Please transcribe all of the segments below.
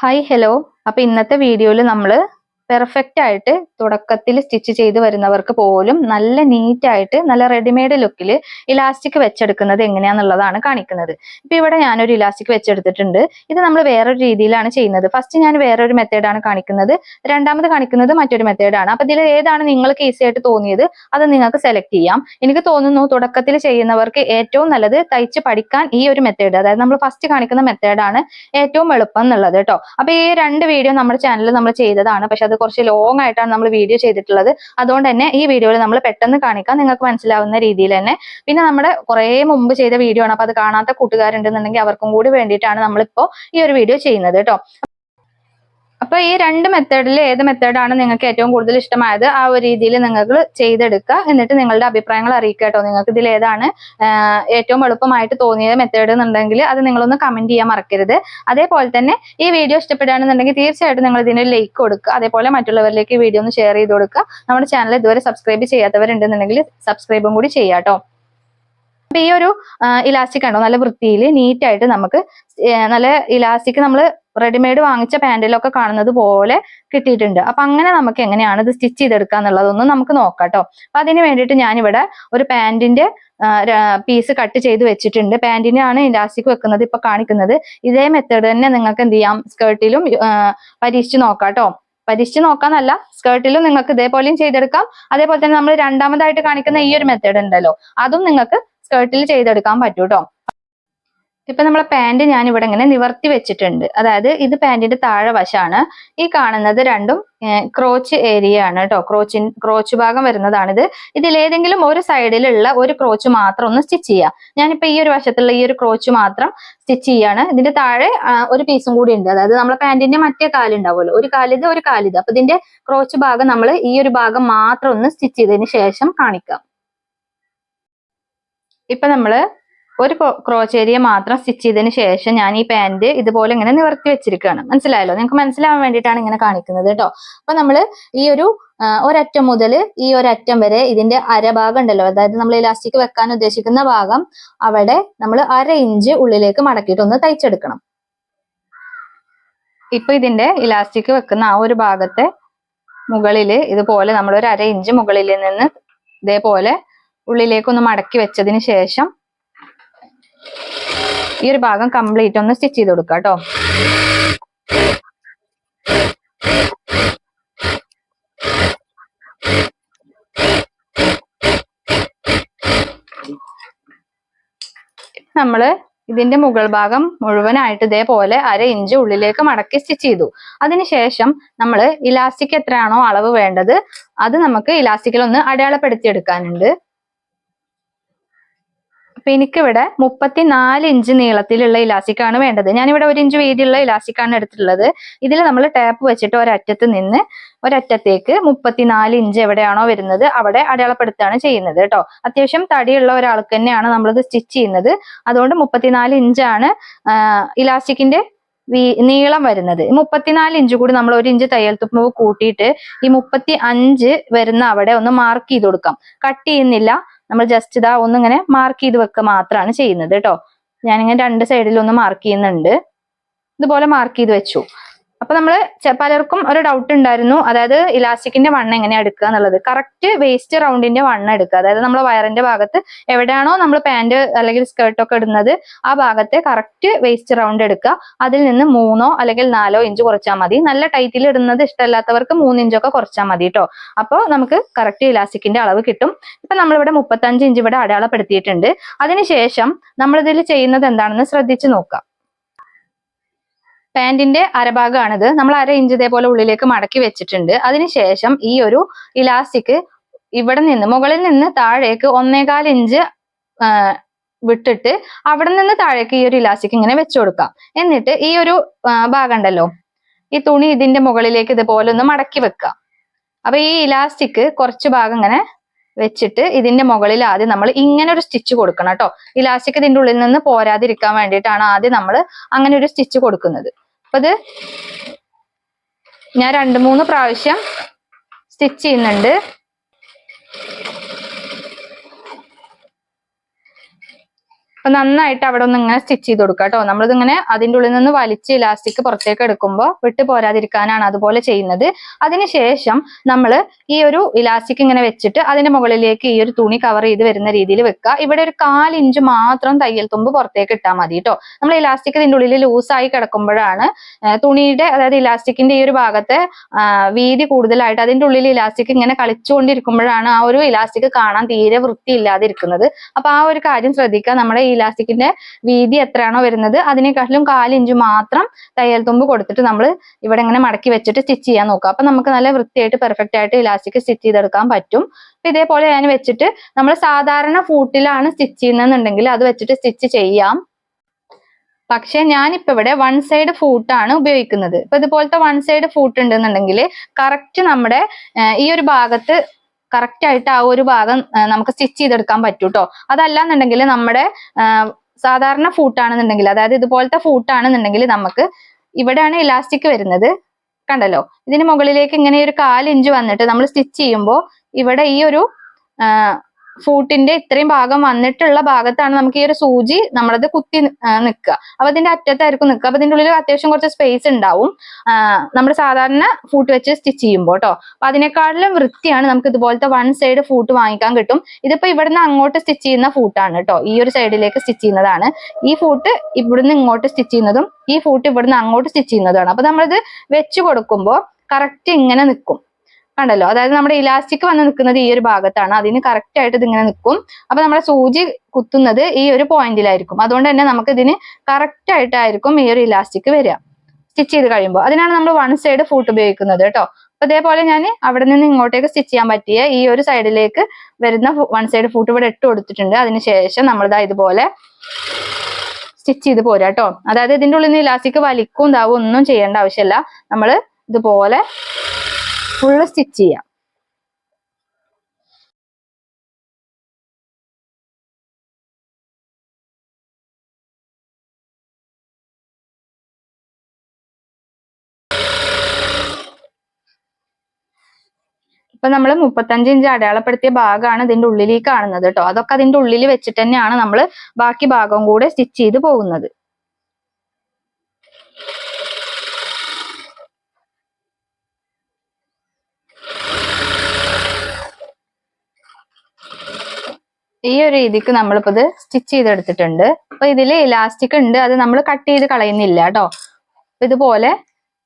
Hi hello അപ്പൊ ഇന്നത്തെ വീഡിയോയിൽ നമ്മൾ പെർഫെക്റ്റ് ആയിട്ട് തുടക്കത്തിൽ സ്റ്റിച്ച് ചെയ്ത് വരുന്നവർക്ക് പോലും നല്ല നീറ്റ് ആയിട്ട് നല്ല റെഡിമെയ്ഡ് ലുക്കിൽ ഇലാസ്റ്റിക് വെച്ചെടുക്കുന്നത് എങ്ങനെയാന്നുള്ളതാണ് കാണിക്കുന്നത്. ഇപ്പൊ ഇവിടെ ഞാനൊരു ഇലാസ്റ്റിക് വെച്ചെടുത്തിട്ടുണ്ട്. ഇത് നമ്മൾ വേറൊരു രീതിയിലാണ് ചെയ്യുന്നത്. ഫസ്റ്റ് ഞാൻ വേറൊരു മെത്തേഡാണ് കാണിക്കുന്നത്. രണ്ടാമത് കാണിക്കുന്നത് മറ്റൊരു മെത്തേഡാണ് അപ്പൊ ഇതിൽ ഏതാണ് നിങ്ങൾക്ക് ഈസി ആയിട്ട് തോന്നിയത്? അത് നിങ്ങൾക്ക് സെലക്ട് ചെയ്യാം. എനിക്ക് തോന്നുന്നു തുടക്കത്തിൽ ചെയ്യുന്നവർക്ക് ഏറ്റവും നല്ലത് തയ്ച്ച് പഠിക്കാൻ ഈ ഒരു മെത്തേഡ് അതായത് നമ്മൾ ഫസ്റ്റ് കാണിക്കുന്ന മെത്തേഡാണ് ഏറ്റവും എളുപ്പം എന്നുള്ളത് കേട്ടോ അപ്പൊ ഈ രണ്ട് വീഡിയോ നമ്മുടെ ചാനലിൽ നമ്മൾ ചെയ്തതാണ്. പക്ഷെ അത് കുറച്ച് ലോങ് ആയിട്ടാണ് നമ്മൾ വീഡിയോ ചെയ്തിട്ടുള്ളത്. അതുകൊണ്ട് തന്നെ ഈ വീഡിയോയിൽ നമ്മൾ പെട്ടെന്ന് കാണിക്കാം നിങ്ങൾക്ക് മനസ്സിലാവുന്ന രീതിയിൽ തന്നെ. പിന്നെ നമ്മുടെ കുറേ മുമ്പ് ചെയ്ത വീഡിയോ ആണ്. അപ്പൊ അത് കാണാത്ത കൂട്ടുകാരുണ്ടെന്നുണ്ടെങ്കിൽ അവർക്കും കൂടി വേണ്ടിയിട്ടാണ് നമ്മളിപ്പോ ഈ ഒരു വീഡിയോ ചെയ്യുന്നത് കേട്ടോ അപ്പൊ ഈ രണ്ട് മെത്തേഡിൽ ഏത് മെത്തേഡാണ് നിങ്ങൾക്ക് ഏറ്റവും കൂടുതൽ ഇഷ്ടമായത്? ആ ഒരു രീതിയിൽ നിങ്ങൾക്ക് ചെയ്തെടുക്കുക. എന്നിട്ട് നിങ്ങളുടെ അഭിപ്രായങ്ങൾ അറിയിക്കുക നിങ്ങൾക്ക് ഇതിൽ ഏതാണ് ഏറ്റവും എളുപ്പമായിട്ട് തോന്നിയ മെത്തേഡ് എന്നുണ്ടെങ്കിൽ അത് നിങ്ങളൊന്ന് കമന്റ് ചെയ്യാൻ മറക്കരുത്. അതേപോലെ തന്നെ ഈ വീഡിയോ ഇഷ്ടപ്പെടുകയാണെന്നുണ്ടെങ്കിൽ തീർച്ചയായിട്ടും നിങ്ങൾ ഇതിന് ലൈക്ക് കൊടുക്കുക. അതേപോലെ മറ്റുള്ളവരിലേക്ക് ഈ വീഡിയോ ഒന്ന് ഷെയർ ചെയ്ത് കൊടുക്കുക. നമ്മുടെ ചാനൽ ഇതുവരെ സബ്സ്ക്രൈബ് ചെയ്യാത്തവരുണ്ടെന്നുണ്ടെങ്കിൽ സബ്സ്ക്രൈബും കൂടി ചെയ്യാം അപ്പൊ ഈ ഒരു ഇലാസ്റ്റിക് കണ്ടോ? നല്ല വൃത്തിയിൽ നീറ്റായിട്ട് നമുക്ക് നല്ല ഇലാസ്റ്റിക് നമ്മൾ റെഡിമെയ്ഡ് വാങ്ങിച്ച പാൻറിലൊക്കെ കാണുന്നത് പോലെ കിട്ടിയിട്ടുണ്ട്. അപ്പൊ അങ്ങനെ നമുക്ക് എങ്ങനെയാണ് ഇത് സ്റ്റിച്ച് ചെയ്തെടുക്കുക എന്നുള്ളതൊന്നും നമുക്ക് നോക്കാം കേട്ടോ അപ്പൊ അതിന് വേണ്ടിയിട്ട് ഞാനിവിടെ ഒരു പാന്റിന്റെ പീസ് കട്ട് ചെയ്ത് വെച്ചിട്ടുണ്ട്. പാന്റിനാണ് ഇലാസ്റ്റിക് വെക്കുന്നത് ഇപ്പൊ കാണിക്കുന്നത്. ഇതേ മെത്തേഡ് തന്നെ നിങ്ങൾക്ക് എന്ത് ചെയ്യാം? സ്കേർട്ടിലും പരീക്ഷിച്ച് നോക്കാം കേട്ടോ പരീക്ഷിച്ച് നോക്കാന്നല്ല സ്കേർട്ടിലും നിങ്ങൾക്ക് ഇതേപോലെയും ചെയ്തെടുക്കാം. അതേപോലെ തന്നെ നമ്മൾ രണ്ടാമതായിട്ട് കാണിക്കുന്ന ഈ ഒരു മെത്തേഡ് ഉണ്ടല്ലോ അതും നിങ്ങൾക്ക് സ്കേർട്ടിൽ ചെയ്തെടുക്കാൻ പറ്റൂ കേട്ടോ ഇപ്പൊ നമ്മളെ പാന്റ് ഞാൻ ഇവിടെ ഇങ്ങനെ നിവർത്തി വെച്ചിട്ടുണ്ട്. അതായത് ഇത് പാൻറിന്റെ താഴെ വശമാണ് ഈ കാണുന്നത് രണ്ടും ക്രോച്ച് ഏരിയ ആണ് കേട്ടോ ക്രോച്ചിൻ ക്രോച്ച് ഭാഗം വരുന്നതാണിത്. ഇതിലേതെങ്കിലും ഒരു സൈഡിലുള്ള ഒരു ക്രോച്ച് മാത്രം ഒന്ന് സ്റ്റിച്ച് ചെയ്യാം. ഞാനിപ്പോ ഈ ഒരു വശത്തുള്ള ഈ ഒരു ക്രോച്ച് മാത്രം സ്റ്റിച്ച് ചെയ്യാണ്. ഇതിന്റെ താഴെ ഒരു പീസും കൂടി ഉണ്ട്. അതായത് നമ്മളെ പാന്റിന്റെ മറ്റേ കാലുണ്ടാവുമല്ലോ ഒരു കാലിത് ഒരു കാലിത്. അപ്പൊ ഇതിന്റെ ക്രോച്ച് ഭാഗം നമ്മൾ ഈ ഒരു ഭാഗം മാത്രം ഒന്ന് സ്റ്റിച്ച് ചെയ്തതിന് ശേഷം കാണിക്കാം. ഇപ്പൊ നമ്മൾ ഒരു ക്രോച്ചേരിയ മാത്രം സ്റ്റിച്ച് ചെയ്തതിന് ശേഷം ഞാൻ ഈ പാന്റ് ഇതുപോലെ ഇങ്ങനെ നിവർത്തി വെച്ചിരിക്കുകയാണ്. മനസ്സിലായല്ലോ? നിങ്ങൾക്ക് മനസ്സിലാവാൻ വേണ്ടിയിട്ടാണ് ഇങ്ങനെ കാണിക്കുന്നത് കേട്ടോ. അപ്പൊ നമ്മൾ ഈ ഒരു ഒരറ്റം മുതൽ ഈ ഒരറ്റം വരെ ഇതിന്റെ അരഭാഗം ഉണ്ടല്ലോ. അതായത് നമ്മൾ ഇലാസ്റ്റിക് വെക്കാൻ ഉദ്ദേശിക്കുന്ന ഭാഗം അവിടെ നമ്മൾ അര ഇഞ്ച് ഉള്ളിലേക്ക് മടക്കിയിട്ട് ഒന്ന് തയ്ച്ചെടുക്കണം. ഇപ്പൊ ഇതിന്റെ ഇലാസ്റ്റിക് വെക്കുന്ന ആ ഒരു ഭാഗത്തെ മുകളിൽ ഇതുപോലെ നമ്മൾ ഒരു അര ഇഞ്ച് മുകളിൽ നിന്ന് ഇതേപോലെ ഉള്ളിലേക്കൊന്ന് മടക്കി വെച്ചതിന് ശേഷം ഈ ഒരു ഭാഗം കംപ്ലീറ്റ് ഒന്ന് സ്റ്റിച്ച് ചെയ്ത് കൊടുക്കുക കേട്ടോ നമ്മൾ ഇതിന്റെ മുകൾ ഭാഗം മുഴുവനായിട്ട് ഇതേപോലെ അര ഇഞ്ച് ഉള്ളിലേക്ക് മടക്കി സ്റ്റിച്ച് ചെയ്തു. അതിനുശേഷം നമ്മൾ ഇലാസ്റ്റിക് എത്രയാണോ അളവ് വേണ്ടത് അത് നമുക്ക് ഇലാസ്റ്റിക്കിൽ ഒന്ന് അടയാളപ്പെടുത്തി എടുക്കാനുണ്ട് അപ്പൊ എനിക്കിവിടെ മുപ്പത്തിനാല് ഇഞ്ച് നീളത്തിലുള്ള ഇലാസ്റ്റിക് ആണ് വേണ്ടത്. ഞാനിവിടെ ഒരു ഇഞ്ച് വീതിയുള്ള ഇലാസ്റ്റിക് ആണ് എടുത്തിട്ടുള്ളത്. ഇതിൽ നമ്മൾ ടാപ്പ് വെച്ചിട്ട് ഒരറ്റത്ത് നിന്ന് ഒരറ്റത്തേക്ക് മുപ്പത്തിനാല് ഇഞ്ച് എവിടെയാണോ വരുന്നത് അവിടെ അടയാളപ്പെടുത്തുകയാണ് ചെയ്യുന്നത് കേട്ടോ. അത്യാവശ്യം തടിയുള്ള ഒരാൾക്ക് തന്നെയാണ് നമ്മളിത് സ്റ്റിച്ച് ചെയ്യുന്നത്. അതുകൊണ്ട് മുപ്പത്തിനാല് ഇഞ്ചാണ് ഇലാസ്റ്റിക്കിന്റെ നീളം വരുന്നത്. മുപ്പത്തിനാല് ഇഞ്ച് കൂടി നമ്മൾ ഒരു ഇഞ്ച് തയ്യൽ തുമ്പ് കൂട്ടിയിട്ട് ഈ മുപ്പത്തി അഞ്ച് വരുന്ന അവിടെ ഒന്ന് മാർക്ക് ചെയ്ത് കൊടുക്കാം. കട്ട് ചെയ്യുന്നില്ല. നമ്മൾ ജസ്റ്റ് ഇതാ ഒന്നിങ്ങനെ മാർക്ക് ചെയ്ത് വെക്കുക മാത്രമാണ് ചെയ്യുന്നത് കേട്ടോ ഞാനിങ്ങനെ രണ്ട് സൈഡിൽ ഒന്ന് മാർക്ക് ചെയ്യുന്നുണ്ട്. ഇതുപോലെ മാർക്ക് ചെയ്ത് വെച്ചു. അപ്പൊ നമ്മൾ പലർക്കും ഒരു ഡൗട്ട് ഉണ്ടായിരുന്നു. അതായത് ഇലാസ്റ്റിക്കിന്റെ വണ്ണം എങ്ങനെയാണ് എടുക്കുക എന്നുള്ളത്. കറക്റ്റ് വേസ്റ്റ് റൗണ്ടിന്റെ വണ്ണം എടുക്കുക. അതായത് നമ്മൾ വയറിന്റെ ഭാഗത്ത് എവിടെയാണോ നമ്മൾ പാന്റ് അല്ലെങ്കിൽ സ്കേർട്ട് ഒക്കെ ഇടുന്നത് ആ ഭാഗത്തെ കറക്റ്റ് വേസ്റ്റ് റൗണ്ട് എടുക്കുക. അതിൽ നിന്ന് മൂന്നോ അല്ലെങ്കിൽ നാലോ ഇഞ്ച് കുറച്ചാൽ മതി. നല്ല ടൈറ്റിൽ ഇടുന്നത് ഇഷ്ടമല്ലാത്തവർക്ക് മൂന്ന് ഇഞ്ചൊക്കെ കുറച്ചാൽ മതി കേട്ടോ അപ്പോൾ നമുക്ക് കറക്റ്റ് ഇലാസ്റ്റിക്കിന്റെ അളവ് കിട്ടും. ഇപ്പൊ നമ്മളിവിടെ മുപ്പത്തഞ്ച് ഇഞ്ച് ഇവിടെ അടയാളപ്പെടുത്തിയിട്ടുണ്ട്. അതിനുശേഷം നമ്മളിതിൽ ചെയ്യുന്നത് എന്താണെന്ന് ശ്രദ്ധിച്ചു നോക്കാം. പാന്റിന്റെ അരഭാഗമാണിത്. നമ്മൾ അര ഇഞ്ച് ഇതേപോലെ ഉള്ളിലേക്ക് മടക്കി വെച്ചിട്ടുണ്ട്. അതിനുശേഷം ഈ ഒരു ഇലാസ്റ്റിക് ഇവിടെ നിന്ന് മുകളിൽ നിന്ന് താഴേക്ക് ഒന്നേകാൽ ഇഞ്ച് വിട്ടിട്ട് അവിടെ നിന്ന് താഴേക്ക് ഈ ഒരു ഇലാസ്റ്റിക് ഇങ്ങനെ വെച്ചു കൊടുക്കാം. എന്നിട്ട് ഈ ഒരു ഭാഗം ഉണ്ടല്ലോ ഈ തുണി ഇതിന്റെ മുകളിലേക്ക് ഇതുപോലെ ഒന്ന് മടക്കി വെക്കാം. അപ്പൊ ഈ ഇലാസ്റ്റിക് കുറച്ച് ഭാഗം ഇങ്ങനെ വെച്ചിട്ട് ഇതിന്റെ മുകളിൽ ആദ്യം നമ്മൾ ഇങ്ങനെ ഒരു സ്റ്റിച്ച് കൊടുക്കണം കേട്ടോ. ഇലാസ്റ്റിക് ഇതിന്റെ ഉള്ളിൽ നിന്ന് പോരാതിരിക്കാൻ വേണ്ടിയിട്ടാണ് ആദ്യം നമ്മൾ അങ്ങനെ ഒരു സ്റ്റിച്ച് കൊടുക്കുന്നത്. അപ്പൊ ഇത് ഞാൻ രണ്ട് മൂന്ന് പ്രാവശ്യം സ്റ്റിച്ച് ചെയ്യുന്നുണ്ട്. അപ്പൊ നന്നായിട്ട് അവിടെ ഒന്ന് ഇങ്ങനെ സ്റ്റിച്ച് ചെയ്ത് കൊടുക്കുക കേട്ടോ നമ്മളിതിങ്ങനെ അതിന്റെ ഉള്ളിൽ നിന്ന് വലിച്ച് ഇലാസ്റ്റിക് പുറത്തേക്ക് എടുക്കുമ്പോൾ വിട്ട് പോരാതിരിക്കാനാണ് അതുപോലെ ചെയ്യുന്നത്. അതിനുശേഷം നമ്മൾ ഈ ഒരു ഇലാസ്റ്റിക് ഇങ്ങനെ വെച്ചിട്ട് അതിന്റെ മുകളിലേക്ക് ഈ ഒരു തുണി കവർ ചെയ്ത് വരുന്ന രീതിയിൽ വെക്കുക ഇവിടെ ഒരു കാലിഞ്ച് മാത്രം തയ്യൽ തുമ്പ് പുറത്തേക്ക് ഇട്ടാൽ മതി കേട്ടോ നമ്മൾ ഇലാസ്റ്റിക് ഇതിന്റെ ഉള്ളിൽ ലൂസായി കിടക്കുമ്പോഴാണ് തുണിയുടെ അതായത് ഇലാസ്റ്റിക്കിന്റെ ഈ ഒരു ഭാഗത്തെ വീതി കൂടുതലായിട്ട് അതിന്റെ ഉള്ളിൽ ഇലാസ്റ്റിക് ഇങ്ങനെ കളിച്ചുകൊണ്ടിരിക്കുമ്പോഴാണ് ആ ഒരു ഇലാസ്റ്റിക് കാണാൻ തീരെ വൃത്തിയില്ലാതിരിക്കുന്നത്. അപ്പൊ ആ ഒരു കാര്യം ശ്രദ്ധിക്കുക നമ്മുടെ ഇലാസ്റ്റിക്കിന്റെ വീതി എത്രയാണോ വരുന്നത് അതിനെക്കാട്ടിലും കാലിഞ്ച് മാത്രം തയ്യൽ തുമ്പ് കൊടുത്തിട്ട് നമ്മൾ ഇവിടെ ഇങ്ങനെ മടക്കി വെച്ചിട്ട് സ്റ്റിച്ച് ചെയ്യാൻ നോക്കുക. അപ്പൊ നമുക്ക് നല്ല വൃത്തിയായിട്ട് പെർഫെക്റ്റ് ആയിട്ട് ഇലാസ്റ്റിക് സ്റ്റിച്ച് ചെയ്തെടുക്കാൻ പറ്റും. അപ്പൊ ഇതേപോലെ ഞാൻ വെച്ചിട്ട് നമ്മൾ സാധാരണ ഫൂട്ടിലാണ് സ്റ്റിച്ച് ചെയ്യുന്നതെന്നുണ്ടെങ്കിൽ അത് വെച്ചിട്ട് സ്റ്റിച്ച് ചെയ്യാം. പക്ഷെ ഞാനിപ്പോ ഇവിടെ വൺ സൈഡ് ഫൂട്ടാണ് ഉപയോഗിക്കുന്നത്. ഇപ്പൊ ഇതുപോലത്തെ വൺ സൈഡ് ഫൂട്ട് ഉണ്ടെന്നുണ്ടെങ്കിൽ കറക്റ്റ് നമ്മുടെ ഈ ഒരു ഭാഗത്ത് കറക്റ്റ് ആയിട്ട് ആ ഒരു ഭാഗം നമുക്ക് സ്റ്റിച്ച് ചെയ്തെടുക്കാൻ പറ്റൂ കേട്ടോ അതല്ലാന്നുണ്ടെങ്കിൽ നമ്മുടെ സാധാരണ ഫൂട്ടാണെന്നുണ്ടെങ്കിൽ അതായത് ഇതുപോലത്തെ ഫൂട്ടാണെന്നുണ്ടെങ്കിൽ നമുക്ക് ഇവിടെയാണ് ഇലാസ്റ്റിക് വരുന്നത്. കണ്ടല്ലോ? ഇതിന് മുകളിലേക്ക് ഇങ്ങനെ ഒരു കാലിഞ്ച് വന്നിട്ട് നമ്മൾ സ്റ്റിച്ച് ചെയ്യുമ്പോൾ ഇവിടെ ഈ ഒരു ഫൂട്ടിന്റെ ഇത്രയും ഭാഗം വന്നിട്ടുള്ള ഭാഗത്താണ് നമുക്ക് ഈ ഒരു സൂചി നമ്മളത് കുത്തി നിൽക്കുക അപ്പൊ അതിന്റെ അറ്റത്തായിരിക്കും നിൽക്കുക അപ്പൊ ഇതിന്റെ ഉള്ളിൽ അത്യാവശ്യം കുറച്ച് സ്പേസ് ഉണ്ടാവും. നമ്മൾ സാധാരണ ഫൂട്ട് വെച്ച് സ്റ്റിച്ച് ചെയ്യുമ്പോൾ കേട്ടോ അപ്പൊ അതിനേക്കാളും വൃത്തിയാണ് നമുക്ക് ഇതുപോലത്തെ വൺ സൈഡ് ഫൂട്ട് വാങ്ങിക്കാൻ കിട്ടും. ഇതിപ്പോ ഇവിടുന്ന് അങ്ങോട്ട് സ്റ്റിച്ച് ചെയ്യുന്ന ഫൂട്ടാണ് കേട്ടോ ഈ ഒരു സൈഡിലേക്ക് സ്റ്റിച്ച് ചെയ്യുന്നതാണ്. ഈ ഫൂട്ട് ഇവിടുന്ന് ഇങ്ങോട്ട് സ്റ്റിച്ച് ചെയ്യുന്നതും ഈ ഫൂട്ട് ഇവിടുന്ന് അങ്ങോട്ട് സ്റ്റിച്ച് ചെയ്യുന്നതുമാണ്. അപ്പൊ നമ്മളിത് വെച്ച് കൊടുക്കുമ്പോൾ കറക്റ്റ് ഇങ്ങനെ നിൽക്കും കണ്ടല്ലോ. അതായത് നമ്മുടെ ഇലാസ്റ്റിക് വന്ന് നിൽക്കുന്നത് ഈ ഒരു ഭാഗത്താണ്. അതിന് കറക്റ്റ് ആയിട്ട് ഇതിങ്ങനെ നിൽക്കും. അപ്പൊ നമ്മുടെ സൂചി കുത്തുന്നത് ഈ ഒരു പോയിന്റിലായിരിക്കും അതുകൊണ്ട് തന്നെ നമുക്ക് ഇതിന് കറക്റ്റ് ആയിട്ടായിരിക്കും ഈ ഒരു ഇലാസ്റ്റിക് വരിക. സ്റ്റിച്ച് ചെയ്ത് കഴിയുമ്പോൾ. അതിനാണ് നമ്മൾ വൺ സൈഡ് ഫൂട്ട് ഉപയോഗിക്കുന്നത് കേട്ടോ. അപ്പൊ അതേപോലെ ഞാൻ അവിടെ നിന്ന് ഇങ്ങോട്ടേക്ക് സ്റ്റിച്ച് ചെയ്യാൻ പറ്റിയ ഈ ഒരു സൈഡിലേക്ക് വരുന്ന വൺ സൈഡ് ഫൂട്ട് ഇവിടെ ഇട്ട് കൊടുത്തിട്ടുണ്ട്. അതിനുശേഷം നമ്മളിതാ ഇതുപോലെ സ്റ്റിച്ച് ചെയ്ത് പോരാ കേട്ടോ. അതായത് ഇതിന്റെ ഉള്ളിൽ നിന്ന് ഇലാസ്റ്റിക് വലിക്കും ഇതാവും ഒന്നും ചെയ്യേണ്ട ആവശ്യമില്ല നമ്മൾ ഇതുപോലെ ഫുള്ള് സ്റ്റിച്ച് ചെയ്യാം. ഇപ്പൊ നമ്മൾ മുപ്പത്തഞ്ച് ഇഞ്ച് അടയാളപ്പെടുത്തിയ ഭാഗമാണ് ഇതിന്റെ ഉള്ളിലേക്ക് കാണുന്നത് കേട്ടോ അതൊക്കെ അതിന്റെ ഉള്ളിൽ വെച്ചിട്ട് തന്നെയാണ് നമ്മൾ ബാക്കി ഭാഗം കൂടെ സ്റ്റിച്ച് ചെയ്ത് പോകുന്നത്. ഈ ഒരു രീതിക്ക് നമ്മളിപ്പോ ഇത് സ്റ്റിച്ച് ചെയ്തെടുത്തിട്ടുണ്ട്. അപ്പൊ ഇതിൽ ഇലാസ്റ്റിക് ഉണ്ട്. അത് നമ്മൾ കട്ട് ചെയ്ത് കളയുന്നില്ല കേട്ടോ. ഇതുപോലെ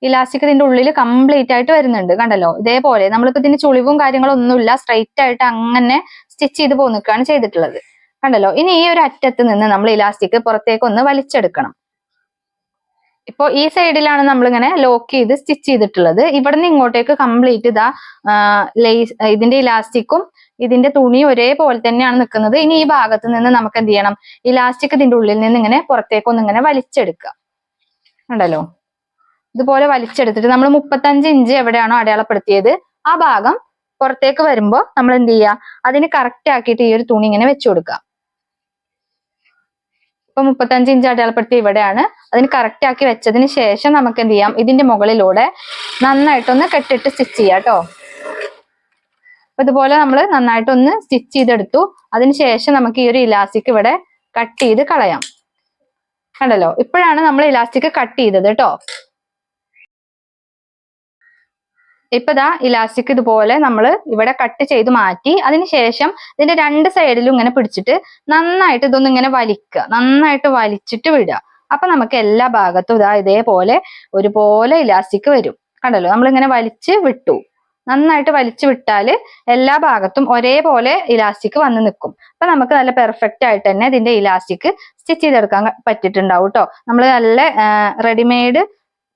ഇലാസ്റ്റിക് ഇതിന്റെ ഉള്ളിൽ കംപ്ലീറ്റ് ആയിട്ട് വരുന്നുണ്ട്. കണ്ടല്ലോ? ഇതേപോലെ നമ്മളിപ്പോ ഇതിന് ചുളിവും കാര്യങ്ങളും ഒന്നുമില്ല സ്ട്രൈറ്റ് ആയിട്ട് അങ്ങനെ സ്റ്റിച്ച് ചെയ്ത് പോന്നിക്കുകയാണ് ചെയ്തിട്ടുള്ളത്. കണ്ടല്ലോ? ഇനി ഈ ഒരു അറ്റത്ത് നിന്ന് നമ്മൾ ഇലാസ്റ്റിക് പുറത്തേക്ക് ഒന്ന് വലിച്ചെടുക്കണം. ഇപ്പൊ ഈ സൈഡിലാണ് നമ്മളിങ്ങനെ ലോക്ക് ചെയ്ത് സ്റ്റിച്ച് ചെയ്തിട്ടുള്ളത്. ഇവിടെ നിന്ന് ഇങ്ങോട്ടേക്ക് കംപ്ലീറ്റ് ഇതാ ലേസ് ഇതിന്റെ ഇലാസ്റ്റിക്കും ഇതിന്റെ തുണി ഒരേപോലെ തന്നെയാണ് നിൽക്കുന്നത്. ഇനി ഈ ഭാഗത്ത് നിന്ന് നമുക്ക് എന്ത് ചെയ്യണം? ഇലാസ്റ്റിക് ഇതിന്റെ ഉള്ളിൽ നിന്ന് ഇങ്ങനെ പുറത്തേക്ക് ഒന്ന് ഇങ്ങനെ വലിച്ചെടുക്കുക. ഉണ്ടല്ലോ ഇതുപോലെ വലിച്ചെടുത്തിട്ട് നമ്മൾ മുപ്പത്തഞ്ച് ഇഞ്ച് എവിടെയാണോ അടയാളപ്പെടുത്തിയത് ആ ഭാഗം പുറത്തേക്ക് വരുമ്പോൾ നമ്മൾ എന്ത് ചെയ്യുക? അതിന് കറക്റ്റ് ആക്കിയിട്ട് ഈ ഒരു തുണി ഇങ്ങനെ വെച്ചു കൊടുക്കുക. ഇപ്പൊ മുപ്പത്തഞ്ച് ഇഞ്ച് അടയാളപ്പെടുത്തി ഇവിടെയാണ്. അതിന് കറക്റ്റ് ആക്കി വെച്ചതിന് ശേഷം നമുക്ക് എന്ത് ചെയ്യാം? ഇതിന്റെ മുകളിലൂടെ നന്നായിട്ടൊന്ന് കെട്ടിട്ട് സ്റ്റിച്ച് ചെയ്യാം കേട്ടോ. അപ്പൊ ഇതുപോലെ നമ്മൾ നന്നായിട്ടൊന്ന് സ്റ്റിച്ച് ചെയ്തെടുത്തു. അതിനുശേഷം നമുക്ക് ഈ ഒരു ഇലാസ്റ്റിക് ഇവിടെ കട്ട് ചെയ്ത് കളയാം. കണ്ടല്ലോ? ഇപ്പോഴാണ് നമ്മൾ ഇലാസ്റ്റിക് കട്ട് ചെയ്തത് കേട്ടോ. ഇപ്പൊ ദാ ഇലാസ്റ്റിക് ഇതുപോലെ നമ്മൾ ഇവിടെ കട്ട് ചെയ്ത് മാറ്റി അതിനുശേഷം ഇതിന്റെ രണ്ട് സൈഡിലും ഇങ്ങനെ പിടിച്ചിട്ട് നന്നായിട്ട് ഇതൊന്നും ഇങ്ങനെ വലിക്കുക. നന്നായിട്ട് വലിച്ചിട്ട് വിടുക. അപ്പൊ നമുക്ക് എല്ലാ ഭാഗത്തും ഇതാ ഇതേപോലെ ഒരുപോലെ ഇലാസ്റ്റിക് വരും. കണ്ടല്ലോ? നമ്മൾ ഇങ്ങനെ വലിച്ച് വിട്ടു. നന്നായിട്ട് വലിച്ചു വിട്ടാൽ എല്ലാ ഭാഗത്തും ഒരേപോലെ ഇലാസ്റ്റിക് വന്ന് നിൽക്കും. അപ്പൊ നമുക്ക് നല്ല പെർഫെക്റ്റ് ആയിട്ട് തന്നെ ഇതിന്റെ ഇലാസ്റ്റിക് സ്റ്റിച്ച് ചെയ്തെടുക്കാൻ പറ്റിയിട്ടുണ്ടാവും കേട്ടോ നമ്മൾ നല്ല റെഡിമെയ്ഡ്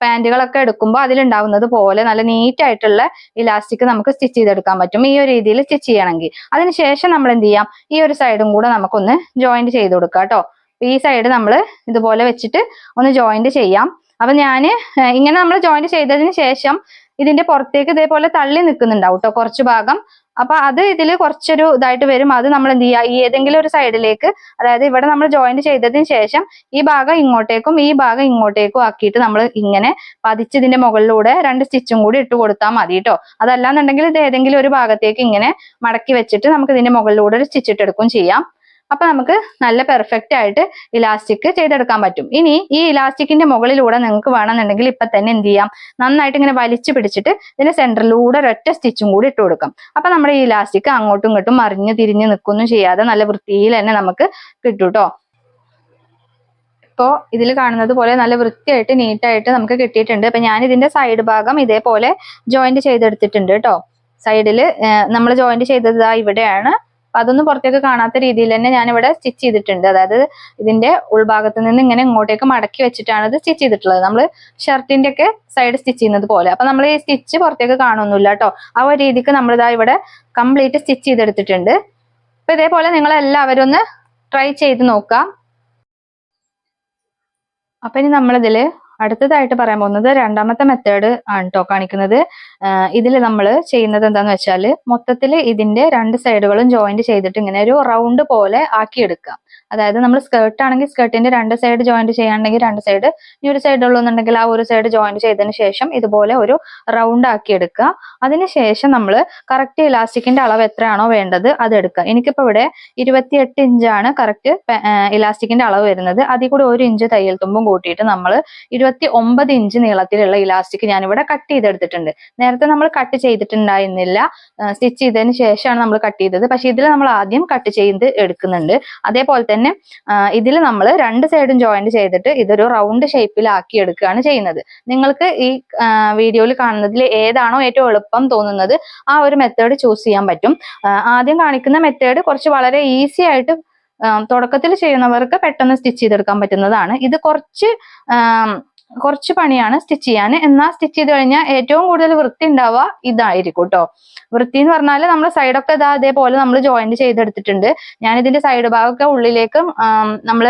പാന്റുകളൊക്കെ എടുക്കുമ്പോൾ അതിലുണ്ടാവുന്നത് പോലെ നല്ല നീറ്റ് ആയിട്ടുള്ള ഇലാസ്റ്റിക് നമുക്ക് സ്റ്റിച്ച് ചെയ്തെടുക്കാൻ പറ്റും. ഈ ഒരു രീതിയിൽ സ്റ്റിച്ച് ചെയ്യണമെങ്കിൽ. അതിനുശേഷം നമ്മൾ എന്ത് ചെയ്യാം? ഈ ഒരു സൈഡും കൂടെ നമുക്കൊന്ന് ജോയിന്റ് ചെയ്ത് കൊടുക്കാം കേട്ടോ. ഈ സൈഡ് നമ്മൾ ഇതുപോലെ വെച്ചിട്ട് ഒന്ന് ജോയിന്റ് ചെയ്യാം. അപ്പൊ ഞാൻ ഇങ്ങനെ നമ്മൾ ജോയിന്റ് ചെയ്തതിന് ശേഷം ഇതിന്റെ പുറത്തേക്ക് ഇതേപോലെ തള്ളി നിൽക്കുന്നുണ്ടാവും കേട്ടോ കുറച്ച് ഭാഗം. അപ്പൊ അത് ഇതിൽ കുറച്ചൊരു ഇതായിട്ട് വരും. അത് നമ്മൾ എന്ത് ചെയ്യുക? ഈ ഏതെങ്കിലും ഒരു സൈഡിലേക്ക് അതായത് ഇവിടെ നമ്മൾ ജോയിന്റ് ചെയ്തതിന് ശേഷം ഈ ഭാഗം ഇങ്ങോട്ടേക്കും ഈ ഭാഗം ഇങ്ങോട്ടേക്കും ആക്കിയിട്ട് നമ്മൾ ഇങ്ങനെ പതിച്ചതിന്റെ മുകളിലൂടെ രണ്ട് സ്റ്റിച്ചും കൂടി ഇട്ട് കൊടുത്താൽ മതി കേട്ടോ അതല്ലാന്നുണ്ടെങ്കിൽ ഇത് ഏതെങ്കിലും ഒരു ഭാഗത്തേക്ക് ഇങ്ങനെ മടക്കി വെച്ചിട്ട് നമുക്ക് ഇതിന്റെ മുകളിലൂടെ ഒരു സ്റ്റിച്ച് ഇട്ടെടുക്കും ചെയ്യാം. അപ്പൊ നമുക്ക് നല്ല പെർഫെക്റ്റ് ആയിട്ട് ഇലാസ്റ്റിക് ചെയ്തെടുക്കാൻ പറ്റും. ഇനി ഈ ഇലാസ്റ്റിക്കിന്റെ മുകളിലൂടെ നിങ്ങൾക്ക് വേണമെന്നുണ്ടെങ്കിൽ ഇപ്പൊ തന്നെ എന്ത് ചെയ്യാം? നന്നായിട്ട് ഇങ്ങനെ വലിച്ചു പിടിച്ചിട്ട് ഇതിന്റെ സെന്ററിലൂടെ ഒരൊറ്റ സ്റ്റിച്ചും കൂടി ഇട്ട് കൊടുക്കാം. അപ്പൊ നമ്മുടെ ഈ ഇലാസ്റ്റിക് അങ്ങോട്ടും ഇങ്ങോട്ടും മറിഞ്ഞു തിരിഞ്ഞ് നിൽക്കൊന്നും ചെയ്യാതെ നല്ല വൃത്തിയിൽ തന്നെ നമുക്ക് കിട്ടും കേട്ടോ ഇപ്പോൾ ഇതിൽ കാണുന്നത് പോലെ നല്ല വൃത്തിയായിട്ട് നീറ്റായിട്ട് നമുക്ക് കിട്ടിയിട്ടുണ്ട്. അപ്പൊ ഞാൻ ഇതിന്റെ സൈഡ് ഭാഗം ഇതേപോലെ ജോയിന്റ് ചെയ്തെടുത്തിട്ടുണ്ട് കേട്ടോ. സൈഡിൽ നമ്മൾ ജോയിന്റ് ചെയ്തത് ഇവിടെയാണ്. അതൊന്നും പുറത്തേക്ക് കാണാത്ത രീതിയിൽ തന്നെ ഞാൻ ഇവിടെ സ്റ്റിച്ച് ചെയ്തിട്ടുണ്ട്. അതായത് ഇതിന്റെ ഉൾഭാഗത്ത് നിന്ന് ഇങ്ങനെ ഇങ്ങോട്ടേക്ക് മടക്കി വെച്ചിട്ടാണ് ഇത് സ്റ്റിച്ച് ചെയ്തിട്ടുള്ളത്. നമ്മൾ ഷർട്ടിന്റെ ഒക്കെ സൈഡ് സ്റ്റിച്ച് ചെയ്യുന്നത് പോലെ. അപ്പൊ നമ്മൾ ഈ സ്റ്റിച്ച് പുറത്തേക്ക് കാണുന്നില്ല കേട്ടോ. ആ ഒരു രീതിക്ക് നമ്മൾ ഇതാ ഇവിടെ കംപ്ലീറ്റ് സ്റ്റിച്ച് ചെയ്തെടുത്തിട്ടുണ്ട്. അപ്പൊ ഇതേപോലെ നിങ്ങൾ എല്ലാവരും ഒന്ന് ട്രൈ ചെയ്ത് നോക്കാം. അപ്പൊ ഇനി നമ്മളിതിൽ അടുത്തതായിട്ട് പറയാൻ പോകുന്നത് രണ്ടാമത്തെ മെത്തേഡ് ആണ് കേട്ടോ കാണിക്കുന്നത്. ഇതിൽ നമ്മൾ ചെയ്യുന്നത് എന്താന്ന് വെച്ചാൽ മൊത്തത്തിൽ ഇതിന്റെ രണ്ട് സൈഡുകളും ജോയിന്റ് ചെയ്തിട്ട് ഇങ്ങനെ ഒരു റൗണ്ട് പോലെ ആക്കിയെടുക്കുക. അതായത് നമ്മൾ സ്കേർട്ട് ആണെങ്കിൽ സ്കേർട്ടിന്റെ രണ്ട് സൈഡ് ജോയിന്റ് ചെയ്യാണെങ്കിൽ രണ്ട് സൈഡ് ഇനി ഒരു സൈഡ് ഉള്ളൂന്നുണ്ടെങ്കിൽ ആ ഒരു സൈഡ് ജോയിന്റ് ചെയ്തതിന് ശേഷം ഇതുപോലെ ഒരു റൗണ്ട് ആക്കി എടുക്കുക. അതിനുശേഷം നമ്മൾ കറക്റ്റ് ഇലാസ്റ്റിക്കിന്റെ അളവ് എത്രയാണോ വേണ്ടത് അത് എടുക്കുക. എനിക്കിപ്പോ ഇവിടെ ഇരുപത്തിയെട്ട് ഇഞ്ചാണ് കറക്റ്റ് ഇലാസ്റ്റിക്കിന്റെ അളവ് വരുന്നത്. അതിൽ കൂടി ഒരു ഇഞ്ച് തയ്യൽ തുമ്പും കൂട്ടിയിട്ട് നമ്മൾ ഇരുപത്തി ഒമ്പത് ഇഞ്ച് നീളത്തിലുള്ള ഇലാസ്റ്റിക് ഞാനിവിടെ കട്ട് ചെയ്തെടുത്തിട്ടുണ്ട്. നേരത്തെ നമ്മൾ കട്ട് ചെയ്തിട്ടുണ്ടായിരുന്നില്ല. സ്റ്റിച്ച് ചെയ്തതിന് ശേഷമാണ് നമ്മൾ കട്ട് ചെയ്തത്. പക്ഷെ ഇതിൽ നമ്മൾ ആദ്യം കട്ട് ചെയ്ത് എടുക്കുന്നുണ്ട്. അതേപോലെ തന്നെ ഇതിൽ നമ്മൾ രണ്ട് സൈഡും ജോയിന്റ് ചെയ്തിട്ട് ഇതൊരു റൗണ്ട് ഷേപ്പിൽ ആക്കി എടുക്കുകയാണ് ചെയ്യുന്നത്. നിങ്ങൾക്ക് ഈ വീഡിയോയിൽ കാണുന്നതിൽ ഏതാണോ ഏറ്റവും എളുപ്പം തോന്നുന്നത് ആ ഒരു മെത്തേഡ് ചൂസ് ചെയ്യാൻ പറ്റും. ആദ്യം കാണിക്കുന്ന മെത്തേഡ് കുറച്ച് വളരെ ഈസി ആയിട്ട് തുടക്കത്തിൽ ചെയ്യുന്നവർക്ക് പെട്ടെന്ന് സ്റ്റിച്ച് ചെയ്തെടുക്കാൻ പറ്റുന്നതാണ്. ഇത് കുറച്ച് കുറച്ച് പണിയാണ് സ്റ്റിച്ച് ചെയ്യാൻ. എന്നാൽ സ്റ്റിച്ച് ചെയ്ത് കഴിഞ്ഞാൽ ഏറ്റവും കൂടുതൽ വൃത്തി ഉണ്ടാവുക ഇതായിരിക്കും കേട്ടോ വൃത്തി എന്ന് പറഞ്ഞാൽ നമ്മൾ സൈഡൊക്കെ ഇതാ അതേപോലെ നമ്മൾ ജോയിന്റ് ചെയ്തെടുത്തിട്ടുണ്ട്. ഞാൻ ഇതിന്റെ സൈഡ് ഭാഗമൊക്കെ ഉള്ളിലേക്കും നമ്മൾ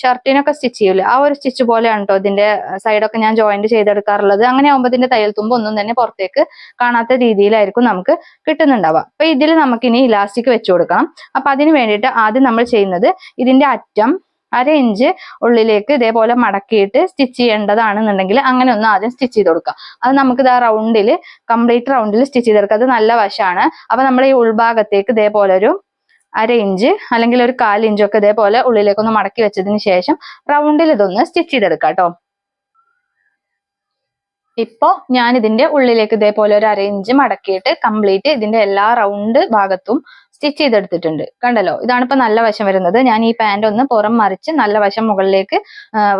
ഷർട്ടിനൊക്കെ സ്റ്റിച്ച് ചെയ്യൂല. ആ ഒരു സ്റ്റിച്ച് പോലെയാണ് കേട്ടോ ഇതിന്റെ സൈഡൊക്കെ ഞാൻ ജോയിന്റ് ചെയ്തെടുക്കാറുള്ളത്. അങ്ങനെ ആകുമ്പോൾ ഇതിന്റെ തയ്യൽ തുമ്പ് ഒന്നും തന്നെ പുറത്തേക്ക് കാണാത്ത രീതിയിലായിരിക്കും നമുക്ക് കിട്ടുന്നുണ്ടാവുക. അപ്പൊ ഇതിൽ നമുക്ക് ഇനി ഇലാസ്റ്റിക് വെച്ചു കൊടുക്കണം. അപ്പൊ അതിന് വേണ്ടിയിട്ട് ആദ്യം നമ്മൾ ചെയ്യുന്നത് ഇതിന്റെ അറ്റം അര ഇഞ്ച് ഉള്ളിലേക്ക് ഇതേപോലെ മടക്കിയിട്ട് സ്റ്റിച്ച് ചെയ്യേണ്ടതാണെന്നുണ്ടെങ്കിൽ അങ്ങനെ ഒന്ന് ആദ്യം സ്റ്റിച്ച് ചെയ്ത് കൊടുക്കുക. അത് നമുക്ക് ഇതാ റൗണ്ടിൽ കംപ്ലീറ്റ് റൗണ്ടിൽ സ്റ്റിച്ച് ചെയ്തെടുക്കുക അത് നല്ല വശമാണ് അപ്പൊ നമ്മൾ ഈ ഉൾഭാഗത്തേക്ക് ഇതേപോലെ ഒരു അര ഇഞ്ച് അല്ലെങ്കിൽ ഒരു കാൽ ഇഞ്ചൊക്കെ ഇതേപോലെ ഉള്ളിലേക്ക് ഒന്ന് മടക്കി വെച്ചതിന് ശേഷം റൗണ്ടിൽ ഇതൊന്ന് സ്റ്റിച്ച് ചെയ്തെടുക്കാം കേട്ടോ. ഇപ്പോ ഞാൻ ഇതിന്റെ ഉള്ളിലേക്ക് ഇതേപോലെ ഒരു അര ഇഞ്ച് മടക്കിയിട്ട് കംപ്ലീറ്റ് ഇതിന്റെ എല്ലാ റൗണ്ട് ഭാഗത്തും സ്റ്റിച്ച് ചെയ്തെടുത്തിട്ടുണ്ട്. കണ്ടല്ലോ? ഇതാണ് നല്ല വശം വരുന്നത്. ഞാൻ ഈ പാന്റ് ഒന്ന് പുറം മറിച്ച് നല്ല വശം മുകളിലേക്ക്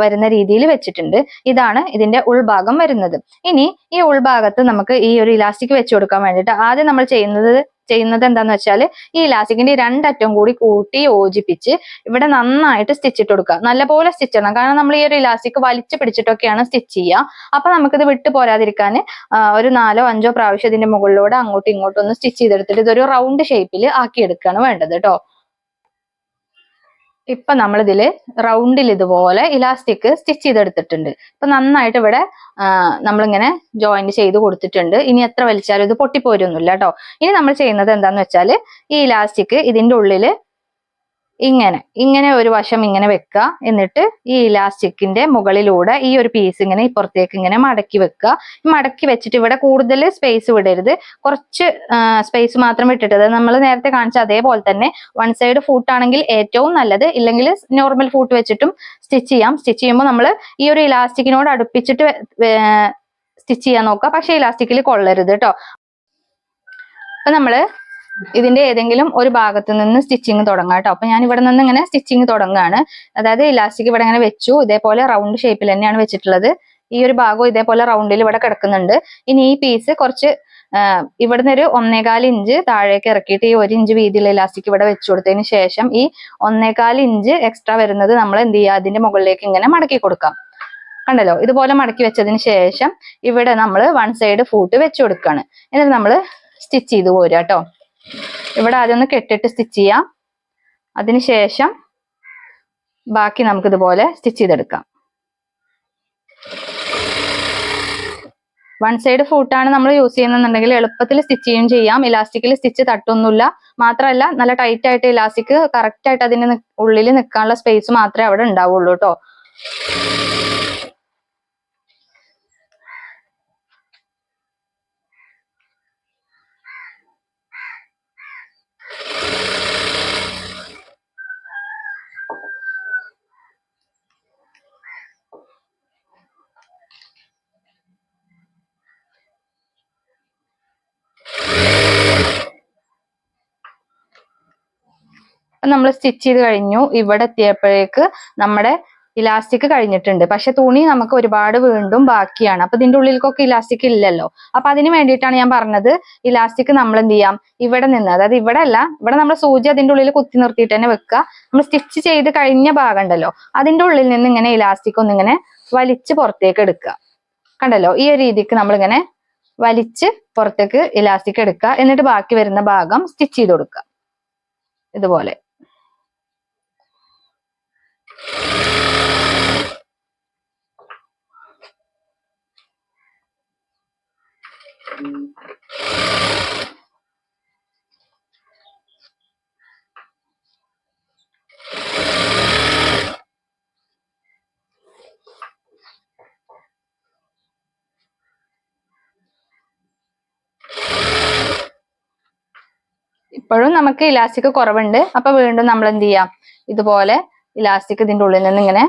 വരുന്ന രീതിയിൽ വെച്ചിട്ടുണ്ട്. ഇതാണ് ഇതിന്റെ ഉൾഭാഗം വരുന്നത്. ഇനി ഈ ഉൾഭാഗത്ത് നമുക്ക് ഈ ഒരു ഇലാസ്റ്റിക് വെച്ച് കൊടുക്കാൻ വേണ്ടിയിട്ട് ആദ്യം നമ്മൾ ചെയ്യുന്നത് ചെയ്യുന്നത് എന്താന്ന് വെച്ചാൽ ഈ ഇലാസ്റ്റിക്കിന്റെ രണ്ടറ്റം കൂടി കൂട്ടി യോജിപ്പിച്ച് ഇവിടെ നന്നായിട്ട് സ്റ്റിച്ച് ഇട്ട് കൊടുക്കുക. നല്ലപോലെ സ്റ്റിച്ച് ചെയ്യണം. കാരണം നമ്മൾ ഈ ഒരു ഇലാസ്റ്റിക് വലിച്ചു പിടിച്ചിട്ടൊക്കെയാണ് സ്റ്റിച്ച് ചെയ്യുക. അപ്പൊ നമുക്കിത് വിട്ടു പോരാതിരിക്കാൻ ഒരു നാലോ അഞ്ചോ പ്രാവശ്യം ഇതിന്റെ മുകളിലൂടെ അങ്ങോട്ടും ഇങ്ങോട്ടും ഒന്ന് സ്റ്റിച്ച് ചെയ്തെടുത്തിട്ട് ഇതൊരു റൗണ്ട് ഷേപ്പിൽ ആക്കിയെടുക്കുകയാണ് വേണ്ടത് കേട്ടോ ഇപ്പൊ നമ്മൾ ഇതിൽ റൗണ്ടിൽ ഇതുപോലെ ഇലാസ്റ്റിക് സ്റ്റിച്ച് ചെയ്തെടുത്തിട്ടുണ്ട്. ഇപ്പൊ നന്നായിട്ട് ഇവിടെ നമ്മളിങ്ങനെ ജോയിന്റ് ചെയ്ത് കൊടുത്തിട്ടുണ്ട്. ഇനി എത്ര വലിച്ചാലും ഇത് പൊട്ടിപ്പോരൊന്നുമില്ല കേട്ടോ. ഇനി നമ്മൾ ചെയ്യുന്നത് എന്താന്ന് വെച്ചാൽ ഈ ഇലാസ്റ്റിക് ഇതിന്റെ ഉള്ളിൽ ഇങ്ങനെ ഇങ്ങനെ ഒരു വശം ഇങ്ങനെ വെക്കുക എന്നിട്ട് ഈ ഇലാസ്റ്റിക്കിന്റെ മുകളിലൂടെ ഈ ഒരു പീസ് ഇങ്ങനെ ഇപ്പുറത്തേക്ക് ഇങ്ങനെ മടക്കി വെക്കുക മടക്കി വെച്ചിട്ട് ഇവിടെ കൂടുതൽ സ്പേസ് വിടരുത്. കുറച്ച് സ്പേസ് മാത്രം വിട്ടിട്ട് നമ്മൾ നേരത്തെ കാണിച്ച അതേപോലെ തന്നെ വൺ സൈഡ് ഫൂട്ടാണെങ്കിൽ ഏറ്റവും നല്ലത്. ഇല്ലെങ്കിൽ നോർമൽ ഫൂട്ട് വെച്ചിട്ടും സ്റ്റിച്ച് ചെയ്യാം. സ്റ്റിച്ച് ചെയ്യുമ്പോൾ നമ്മൾ ഈ ഒരു ഇലാസ്റ്റിക്കിനോട് അടുപ്പിച്ചിട്ട് സ്റ്റിച്ച് ചെയ്യാൻ നോക്കുക. പക്ഷെ ഇലാസ്റ്റിക്കിൽ കൊള്ളരുത് കേട്ടോ അപ്പൊ നമ്മൾ ഇതിന്റെ ഏതെങ്കിലും ഒരു ഭാഗത്ത് നിന്ന് സ്റ്റിച്ചിങ് തുടങ്ങാം കേട്ടോ അപ്പൊ ഞാൻ ഇവിടെ നിന്ന് ഇങ്ങനെ സ്റ്റിച്ചിങ് തുടങ്ങുകയാണ്. അതായത് ഇലാസ്റ്റിക് ഇവിടെ ഇങ്ങനെ വെച്ചു. ഇതേപോലെ റൗണ്ട് ഷേപ്പിൽ തന്നെയാണ് വെച്ചിട്ടുള്ളത്. ഈ ഒരു ഭാഗവും ഇതേപോലെ റൗണ്ടിൽ ഇവിടെ കിടക്കുന്നുണ്ട്. ഇനി ഈ പീസ് കുറച്ച് ഇവിടുന്ന് ഒരു ഒന്നേകാൽ ഇഞ്ച് താഴേക്ക് ഇറക്കിയിട്ട് ഈ ഒരു ഇഞ്ച് വീതിയിലുള്ള ഇലാസ്റ്റിക് ഇവിടെ വെച്ചു കൊടുത്തതിന് ശേഷം ഈ ഒന്നേകാൽ ഇഞ്ച് എക്സ്ട്രാ വരുന്നത് നമ്മൾ എന്ത് ചെയ്യുക? അതിന്റെ മുകളിലേക്ക് ഇങ്ങനെ മടക്കി കൊടുക്കാം. കണ്ടല്ലോ? ഇതുപോലെ മടക്കി വെച്ചതിന് ശേഷം ഇവിടെ നമ്മൾ വൺ സൈഡ് ഫൂട്ട് വെച്ചു കൊടുക്കുകയാണ്. എന്നിട്ട് നമ്മൾ സ്റ്റിച്ച് ചെയ്ത് പോരുക കേട്ടോ ഇവിടെ ആദ്യം ഒന്ന് കെട്ടിട്ട് സ്റ്റിച്ച് ചെയ്യാം. അതിനുശേഷം ബാക്കി നമുക്ക് ഇതുപോലെ സ്റ്റിച്ച് ചെയ്തെടുക്കാം. വൺ സൈഡ് ഫൂട്ടാണ് നമ്മൾ യൂസ് ചെയ്യുന്നുണ്ടെങ്കിൽ എളുപ്പത്തിൽ സ്റ്റിച്ച് ചെയ്യുകയും ചെയ്യാം. ഇലാസ്റ്റിക്കിൽ സ്റ്റിച്ച് തട്ടൊന്നുമില്ല. മാത്രമല്ല നല്ല ടൈറ്റ് ആയിട്ട് ഇലാസ്റ്റിക് കറക്റ്റ് ആയിട്ട് അതിന് ഉള്ളിൽ നിൽക്കാനുള്ള സ്പേസ് മാത്രമേ അവിടെ ഉണ്ടാവുള്ളൂ കേട്ടോ. നമ്മൾ സ്റ്റിച്ച് ചെയ്ത് കഴിഞ്ഞു. ഇവിടെ എത്തിയപ്പോഴേക്ക് നമ്മുടെ ഇലാസ്റ്റിക് കഴിഞ്ഞിട്ടുണ്ട്. പക്ഷെ തുണി നമുക്ക് ഒരുപാട് വീണ്ടും ബാക്കിയാണ്. അപ്പൊ ഇതിന്റെ ഉള്ളിലേക്കൊക്കെ ഇലാസ്റ്റിക് ഇല്ലല്ലോ. അപ്പൊ അതിന് വേണ്ടിയിട്ടാണ് ഞാൻ പറഞ്ഞത് ഇലാസ്റ്റിക് നമ്മൾ എന്ത് ചെയ്യാം? ഇവിടെ നിന്ന്. അതായത് ഇവിടെ അല്ല ഇവിടെ നമ്മൾ സൂചി അതിന്റെ ഉള്ളിൽ കുത്തി നിർത്തിയിട്ട് തന്നെ വെക്കുക. നമ്മൾ സ്റ്റിച്ച് ചെയ്ത് കഴിഞ്ഞ ഭാഗം ഉണ്ടല്ലോ അതിന്റെ ഉള്ളിൽ നിന്ന് ഇങ്ങനെ ഇലാസ്റ്റിക് ഒന്നിങ്ങനെ വലിച്ച് പുറത്തേക്ക് എടുക്കുക. കണ്ടല്ലോ? ഈ ഒരു രീതിക്ക് നമ്മളിങ്ങനെ വലിച്ച് പുറത്തേക്ക് ഇലാസ്റ്റിക് എടുക്കുക. എന്നിട്ട് ബാക്കി വരുന്ന ഭാഗം സ്റ്റിച്ച് ചെയ്ത് കൊടുക്കുക. ഇതുപോലെ. ഇപ്പോഴും നമുക്ക് ഇലാസ്റ്റിക് കുറവുണ്ട്. അപ്പൊ വീണ്ടും നമ്മൾ എന്ത് ചെയ്യാം? ഇതുപോലെ ഇലാസ്റ്റിക് ഇതിന്റെ ഉള്ളിൽ നിന്ന് ഇങ്ങനെ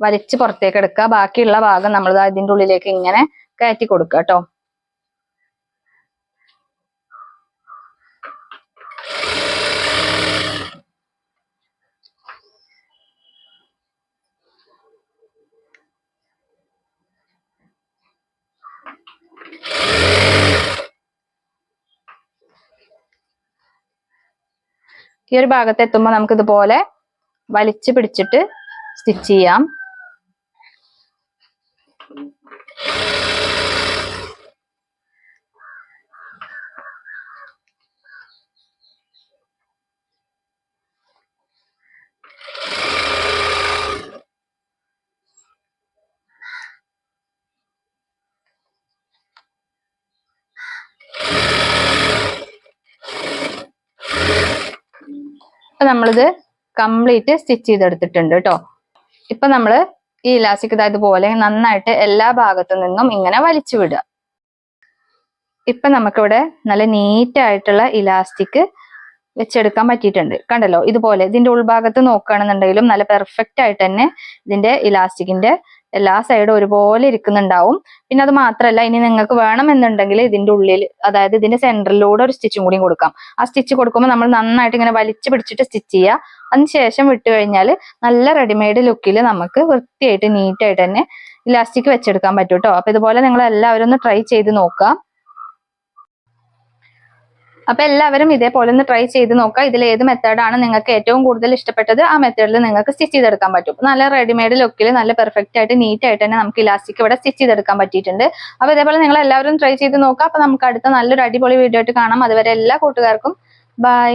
വലിച്ച് പുറത്തേക്ക് എടുക്കുക. ബാക്കിയുള്ള ഭാഗം നമ്മൾ ഇതിന്റെ ഉള്ളിലേക്ക് ഇങ്ങനെ കയറ്റി കൊടുക്കുക കേട്ടോ. ഈ ഒരു ഭാഗത്ത് എത്തുമ്പോൾ നമുക്ക് ഇതുപോലെ വലിച്ചു പിടിച്ചിട്ട് സ്റ്റിച്ച് ചെയ്യാം. നമ്മളിത് കംപ്ലീറ്റ് സ്റ്റിച്ച് ചെയ്തെടുത്തിട്ടുണ്ട് കേട്ടോ. ഇപ്പൊ നമ്മൾ ഈ ഇലാസ്റ്റിക് ഇതാ ഇതുപോലെ നന്നായിട്ട് എല്ലാ ഭാഗത്തു നിന്നും ഇങ്ങനെ വലിച്ചു വിടുക. ഇപ്പൊ നമുക്കിവിടെ നല്ല നീറ്റ് ആയിട്ടുള്ള ഇലാസ്റ്റിക് വെച്ചെടുക്കാൻ പറ്റിയിട്ടുണ്ട്. കണ്ടല്ലോ? ഇതുപോലെ ഇതിന്റെ ഉൾഭാഗത്ത് നോക്കുകയാണെന്നുണ്ടെങ്കിലും നല്ല പെർഫെക്റ്റ് ആയിട്ട് തന്നെ ഇതിന്റെ ഇലാസ്റ്റിക്കിന്റെ എല്ലാ സൈഡും ഒരുപോലെ ഇരിക്കുന്നുണ്ടാവും. പിന്നെ അത് മാത്രമല്ല ഇനി നിങ്ങൾക്ക് വേണമെന്നുണ്ടെങ്കിൽ ഇതിന്റെ ഉള്ളിൽ അതായത് ഇതിന്റെ സെന്ററിലൂടെ ഒരു സ്റ്റിച്ചും കൂടി കൊടുക്കാം. ആ സ്റ്റിച്ച് കൊടുക്കുമ്പോൾ നമ്മൾ നന്നായിട്ട് ഇങ്ങനെ വലിച്ചു പിടിച്ചിട്ട് സ്റ്റിച്ച് ചെയ്യുക. അതിനുശേഷം വിട്ടു കഴിഞ്ഞാൽ നല്ല റെഡിമെയ്ഡ് ലുക്കിൽ നമുക്ക് വൃത്തിയായിട്ട് നീറ്റായിട്ട് തന്നെ ഇലാസ്റ്റിക് വെച്ചെടുക്കാൻ പറ്റും കേട്ടോ അപ്പൊ ഇതുപോലെ നിങ്ങൾ എല്ലാവരും ഒന്ന് ട്രൈ ചെയ്ത് നോക്കുക. അപ്പൊ എല്ലാവരും ഇതേപോലെ ഒന്ന് ട്രൈ ചെയ്ത് നോക്കുക. ഇതിൽ ഏത് മെത്തേഡാണ് നിങ്ങൾക്ക് ഏറ്റവും കൂടുതൽ ഇഷ്ടപ്പെട്ടത്? ആ മെത്തേഡിൽ നിങ്ങൾക്ക് സ്റ്റിച്ച് ചെയ്തെടുക്കാൻ പറ്റും. നല്ല റെഡിമെയ്ഡ് ലുക്കിൽ നല്ല പെർഫെക്റ്റ് ആയിട്ട് നീറ്റ് ആയിട്ട് തന്നെ നമുക്ക് ഇലാസ്റ്റിക് ഇവിടെ സ്റ്റിച്ച് ചെയ്തെടുക്കാൻ പറ്റിയിട്ടുണ്ട്. അപ്പൊ ഇതേപോലെ നിങ്ങൾ എല്ലാവരും ട്രൈ ചെയ്ത് നോക്കുക. അപ്പൊ നമുക്ക് അടുത്ത നല്ലൊരു അടിപൊളി വീഡിയോ ആയിട്ട് കാണാം. അതുവരെ എല്ലാ കൂട്ടുകാർക്കും ബൈ